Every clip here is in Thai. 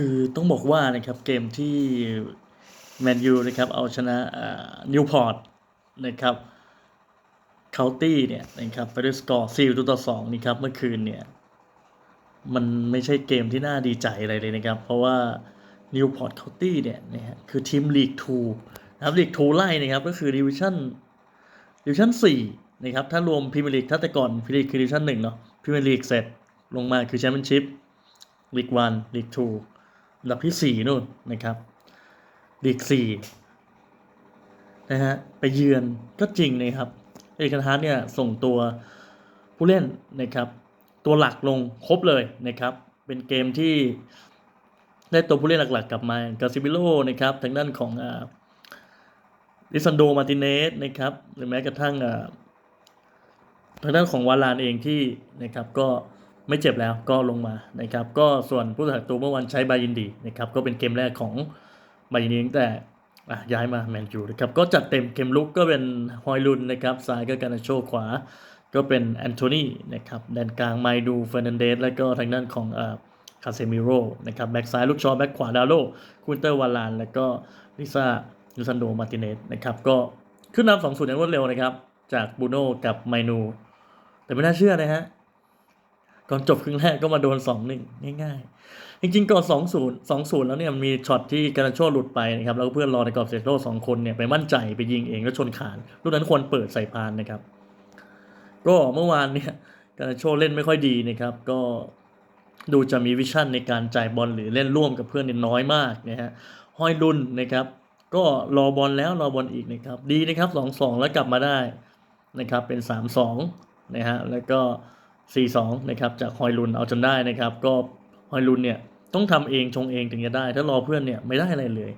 คือต้องบอกว่านะครับเกมที่แมนยูนะครับเอาชนะนิวพอร์ตนะครับเคานตี้เนี่ยนะครับไปด้วยสกอร์4ต่อ2นี่ครับเมื่อคืนเนี่ยมันไม่ใช่เกมที่น่าดีใจอะไรเลยนะครับ เพราะว่านิวพอร์ตเคานตี้เนี่ยนะฮะคือทีมลีก2นะครับลีก2ไล่นะครับก็คือดิวิชั่นดิวิชั่น4นะครับถ้ารวมพรีเมียร์ลีกถ้าแต่ก่อนพรีเมียร์ลีกคือดิวิชั่น1เนาะพรีเมียร์ลีกเสร็จลงมาคือแชมเปี้ยนชิพลีก1ลีก2 อันดับที่ 4นู่นนะครับลีก4นะฮะไปเยือนก็จริงนะครับ เอกทัศน์เนี่ยส่งตัวผู้เล่นนะครับ ตัวหลักลงครบเลยนะครับ เป็นเกมที่ได้ตัวผู้เล่นหลักๆ กลับมากาซิบิโลนะครับทางด้านของอลิซันโดมาติเนสนะครับหรือแม้กระทั่งทางด้านของวาลานเองที่นะครับก็ ไม่เจ็บแล้วก็ลงมานะครับ ก็ส่วนผู้สักตัวเมื่อวันใช้บายินดีนะครับก็เป็นเกมแรกของบายินดีตั้งแต่ย้ายมาแมนยูนะครับก็จัดเต็มเกมลุกก็เป็นฮอยลุนนะครับซ้ายก็การนาโชขวา ก็เป็นแอนโทนีนะครับแดนกลางไมดูเฟอร์นันเดสแล้วก็ทางด้านของอ่าคาเซมิโรนะครับแบ็กซ้ายลูกชอแบ็กขวาดาโลคุนเตอร์วาลาน แล้วก็ลิซ่าลูซันโดมาติเนสนะครับก็ขึ้นนำสองศูนย์อย่างรวดเร็วนะครับ จากบูโน่กับไมนู แต่ไม่น่าเชื่อนะฮะ ก่อนจบครึ่งแรกก็มาโดน2-1ง่ายๆ จริงๆก่อน2-0 2-0แล้วเนี่ยมีช็อตที่การาโชหลุดไปนะครับแล้วเพื่อนรอในกรอบเซตโร่สองคนเนี่ยไปมั่นใจไปยิงเองแล้วชนคานลูกนั้นควรเปิดใส่พานนะครับ ก็เมื่อวานเนี่ยการาโชเล่นไม่ค่อยดีนะครับ ก็ดูจะมีวิชั่นในการจ่ายบอลหรือเล่นร่วมกับเพื่อนเนี่ยน้อยมากนะฮะห้อยรุนนะครับ ก็รอบอลแล้วรอบอลอีกนะครับ ดีนะครับ2-2แล้วกลับมาได้นะครับเป็น3-2นะฮะแล้วก็ 4-2นะครับจากฮอยลุนเอาจนได้นะครับ ก็ฮอยลุนเนี่ยต้องทำเองชงเองถึงจะได้ ถ้ารอเพื่อนเนี่ยไม่ได้อะไรเลย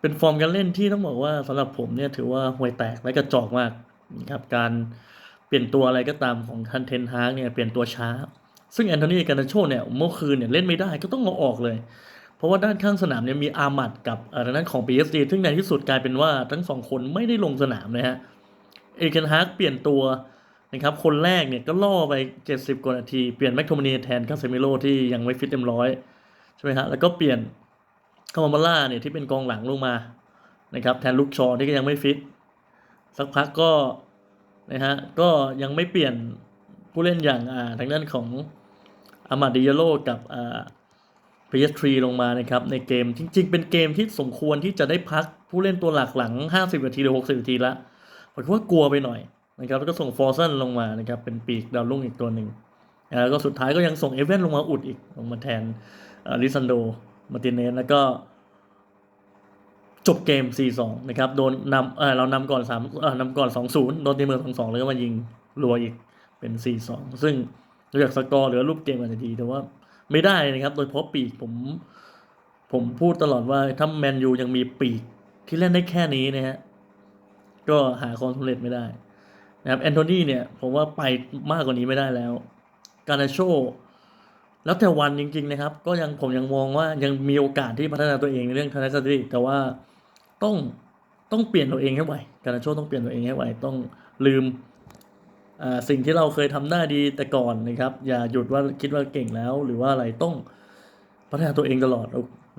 เป็นฟอร์มการเล่นที่ต้องบอกว่าสำหรับผมเนี่ยถือว่าห่วยแตกและกระจอกมากนะครับการเปลี่ยนตัวอะไรก็ตามของทันเทนฮาร์กเนี่ยเปลี่ยนตัวช้า ซึ่งแอนโทนีการนาโชเนี่ยเมื่อคืนเนี่ยเล่นไม่ได้ก็ต้องเอาออกเลย เพราะว่าด้านข้างสนามเนี่ยมีอามัดกับอ่อทางด้านของ PSG ซึ่งในที่สุดกลายเป็นว่าทั้งสองคนไม่ได้ลงสนามนะฮะเอเคนฮาร์กเปลี่ยนตัว นะครับคนแรกเนี่ยก็ล่อไป 70 กว่านาที เปลี่ยนแม็กโทมินีแทนคาเซมิโลที่ยังไม่ฟิตเต็มร้อยใช่ไหมฮะแล้วก็เปลี่ยนคามามาล่าเนี่ยที่เป็นกองหลังลงมานะครับแทนลูกชอที่ก็ยังไม่ฟิตสักพักก็นะฮะก็ยังไม่เปลี่ยนผู้เล่นอย่างอ่าทางด้านของอามาดิยาโลกับอ่า PS3 ลงมานะครับในเกมจริง ๆ เป็นเกมที่สมควรที่จะได้พักผู้เล่นตัวหลักหลัง 50นาทีหรือ60นาทีละผมคิดว่ากลัวไปหน่อย นะครับแล้วก็ส่งฟอร์เซนลงมานะครับเป็นปีกดาวรุ่งอีกตัวหนึ่งแล้วก็สุดท้ายก็ยังส่งเอเวนลงมาอุดอีกลงมาแทนลิซันโดมาติเนสแล้วก็จบเกม 4-2 นะครับ โดนนำเออเรานำก่อน3เออนำก่อน 2-0 โดนตีเมือง2-2 แล้วก็มายิงรัวอีกเป็น 4-2 ซึ่งดูจากสกอร์หรือรูปเกมอาจจะดี แต่ว่าไม่ได้นะครับ โดยเฉพาะปีกผม ผมพูดตลอดว่า ถ้าแมนยูยังมีปีกที่เล่นได้แค่นี้นะฮะ ก็หาความสำเร็จไม่ได้ นะครับแอนโทนีเนี่ยผมว่าไปมากกว่านี้ไม่ได้แล้ว การนาโชแล้วแต่วันจริง ๆ นะครับ ก็ยังผมยังมองว่ายังมีโอกาสที่พัฒนาตัวเองในเรื่องทัศนคติแต่ว่าต้องต้องเปลี่ยนตัวเองให้ไวการนาโชต้องเปลี่ยนตัวเองให้ไวต้องลืมอ่าสิ่งที่เราเคยทำได้ดีแต่ก่อนนะครับ อย่าหยุดว่าคิดว่าเก่งแล้ว หรือว่าอะไรต้องพัฒนาตัวเองตลอด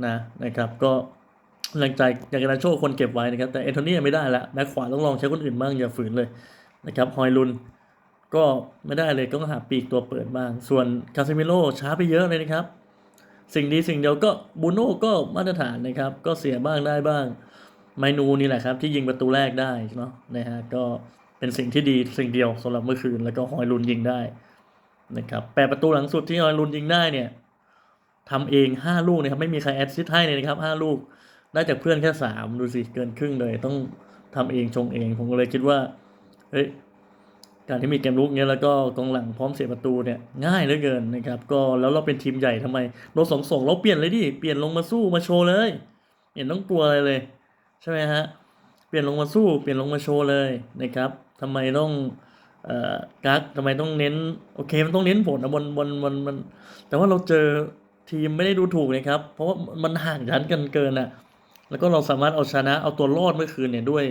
นะนะครับ ก็แรงใจอย่างการนาโชคนเก็บไว้นะครับ แต่แอนโทนีไม่ได้ละแบ็คขวาต้องลองใช้คนอื่นบ้างอย่าฝืนเลย นะครับฮอยลุนก็ไม่ได้เลยก็ต้องหาปีกตัวเปิดบ้าง ส่วนคาเซมิโลช้าไปเยอะเลยนะครับ สิ่งดีสิ่งเดียวก็บูโน่ก็มาตรฐานนะครับ ก็เสียบ้างได้บ้าง ไมนูนี่แหละครับ ที่ยิงประตูแรกได้เนาะนะฮะก็เป็นสิ่งที่ดีสิ่งเดียวสำหรับเมื่อคืนแล้วก็ฮอยลุนยิงได้นะครับแปดประตูหลังสุดที่ฮอยลุนยิงได้เนี่ยทำเองห้าลูกนะครับไม่มีใครแอดซิสให้เลยนะครับห้าลูกได้จากเพื่อนแค่สามดูสิเกินครึ่งเลยต้องทำเองชงเองผมก็เลยคิดว่า เฮ้ยการที่มีเกมลุกเนี้ยแล้วก็กองหลังพร้อมเสียประตูเนี่ยง่ายเหลือเกินนะครับก็แล้วเราเป็นทีมใหญ่ทำไมโดนสองสองเราเปลี่ยนเลยดิเปลี่ยนลงมาสู้มาโชว์เลยเห็นต้องกลัวอะไรเลยใช่ไหมฮะเปลี่ยนลงมาสู้เปลี่ยนลงมาโชว์เลยนะครับทำไมต้องเอ่อกักทำไมต้องเน้นโอเคมันต้องเน้นผลนะบนบนบนมันแต่ว่าเราเจอทีมไม่ได้ดูถูกนะครับ เพราะว่ามันห่างชั้นกันเกินอะ แล้วก็เราสามารถเอาชนะเอาตัวรอดเมื่อคืนเนี่ยด้วย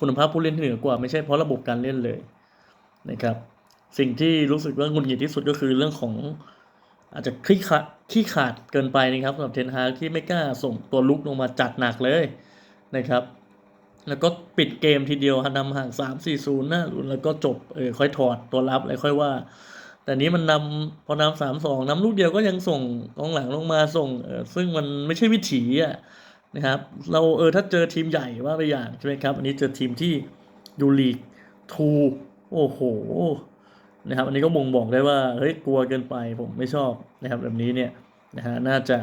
คุณภาพผู้เล่นที่เหนือกว่าไม่ใช่เพราะระบบการเล่นเลยนะครับสิ่งที่รู้สึกว่าหงุดหงิดที่สุดก็คือเรื่องของอาจจะขี้ขาดขี้ขาดเกินไปนะครับสำหรับเทนฮาที่ไม่กล้าส่งตัวลุกลงมาจัดหนักเลยนะครับ แล้วก็ปิดเกมทีเดียวนำห่างสามสี่ศูนย์นะแล้วก็จบเออค่อยถอดตัวรับอะไรค่อยว่า แต่นี้มันนำพอนำสามสองนำลูกเดียวก็ยังส่งกองหลังลงมาส่งเออซึ่งมันไม่ใช่วิถีอะ นะครับเราเออถ้าเจอทีมใหญ่ว่าไปอย่างใช่ไหมครับอันนี้เจอทีมที่ยูลีกทูโอ้โหนะครับอันนี้ก็บ่งบอกได้ว่าเฮ้ยกลัวเกินไปผมไม่ชอบนะครับแบบนี้เนี่ยนะฮะน่าจะ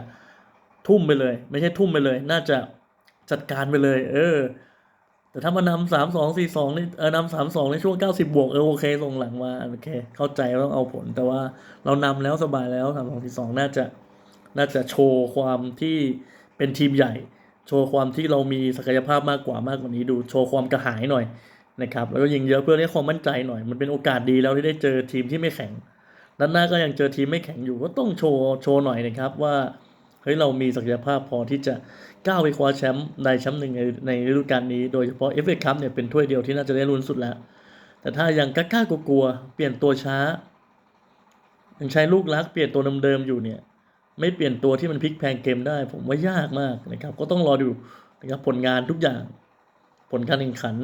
ทุ่มไปเลย ไม่ใช่ทุ่มไปเลย น่าจะจัดการไปเลย เออ แต่ถ้ามานำสามสองสี่สองนี่เออนำสามสองในช่วงเก้าสิบบวกเออโอเคส่งหลังมาโอเค เข้าใจว่าต้องเอาผล แต่ว่าเรานำแล้วสบายแล้วสามสองสี่สองน่าจะน่าจะโชว์ความที่เป็นทีมใหญ่ โชว์ความที่เรามีศักยภาพมากกว่ามากกว่านี้ดูโชว์ความกระหายหน่อยนะครับแล้วก็ยิงเยอะเพื่อให้ความมั่นใจหน่อยมันเป็นโอกาสดีแล้วที่ได้เจอทีมที่ไม่แข็งด้านหน้าก็ยังเจอทีมไม่แข็งอยู่ก็ต้องโชว์โชว์หน่อยนะครับว่าเฮ้ยเรามีศักยภาพพอที่จะก้าวไปคว้าแชมป์ในแชมป์หนึ่งในในฤดูกาลนี้โดยเฉพาะเอฟเอคัพเนี่ยเป็นถ้วยเดียวที่น่าจะได้ลุ้นสุดแล้ว แต่ถ้ายังกล้าๆกลัวๆเปลี่ยนตัวช้ายังใช้ลูกลักเปลี่ยนตัวเดิมๆอยู่เนี่ย ไม่เปลี่ยนตัวที่มันพลิกแพลงเกมได้ ผมว่ายากมากนะครับ ก็ต้องรอดูนะครับผลงานทุกอย่าง ผลการแข่งขัน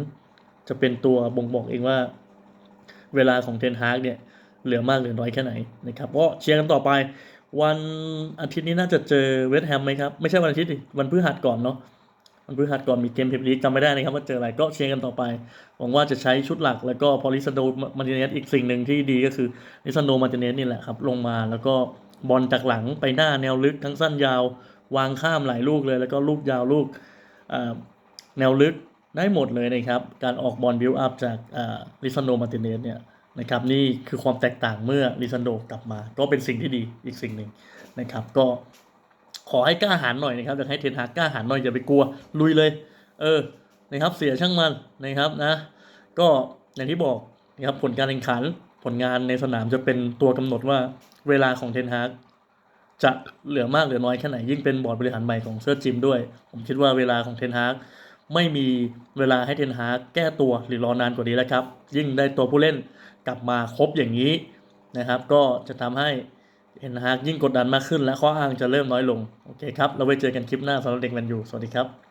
จะเป็นตัวบ่งบอกเองว่า เวลาของเทนฮากเนี่ยเหลือมากหรือน้อยแค่ไหนนะครับก็เชียร์กันต่อไป วันอาทิตย์นี้น่าจะเจอเวสต์แฮมไหมครับ ไม่ใช่วันอาทิตย์วันพฤหัสก่อนเนาะวันพฤหัสก่อนมีเกมเพลย์ลีกจำไม่ได้นะครับว่าเจออะไรก็เชียร์กันต่อไป หวังว่าจะใช้ชุดหลักแล้วก็พอลิซโดมาร์ติเนสอีกสิ่งหนึ่งที่ดีก็คือลิซโดมาร์ติเนสนี่แหละครับลงมาแล้วก็ บอลจากหลังไปหน้าแนวลึกทั้งสั้นยาว วางข้ามหลายลูกเลย แล้วก็ลูกยาวลูกแนวลึกได้หมดเลยนะครับ การออกบอลบิวอัพจากลิซาโดมาติเนสเนี่ยนะครับนี่คือความแตกต่างเมื่อลิซาโดกลับมา ก็เป็นสิ่งที่ดีอีกสิ่งหนึ่งนะครับ ก็ขอให้กล้าหาญหน่อยนะครับอยากให้เทนฮากกล้าหาญหน่อยอย่าไปกลัวลุยเลย เออนะครับเสียช่างมันนะครับนะ ก็อย่างที่บอกนะครับผลการแข่งขันผลงานในสนามจะเป็นตัวกำหนดว่า เวลาของเทนฮากจะเหลือมากเหลือน้อยแค่ไหนยิ่งเป็นบอร์ดบริหารใหม่ของเซอร์จิมด้วย ผมคิดว่าเวลาของเทนฮากไม่มีเวลาให้เทนฮากแก้ตัวหรือรอนานกว่านี้แล้วครับ ยิ่งได้ตัวผู้เล่นกลับมาครบอย่างนี้นะครับ ก็จะทำให้เทนฮากยิ่งกดดันมากขึ้น และข้ออ้างจะเริ่มน้อยลง โอเคครับ เราไว้เจอกันคลิปหน้าสำหรับเด็กแมนยูสวัสดีครับ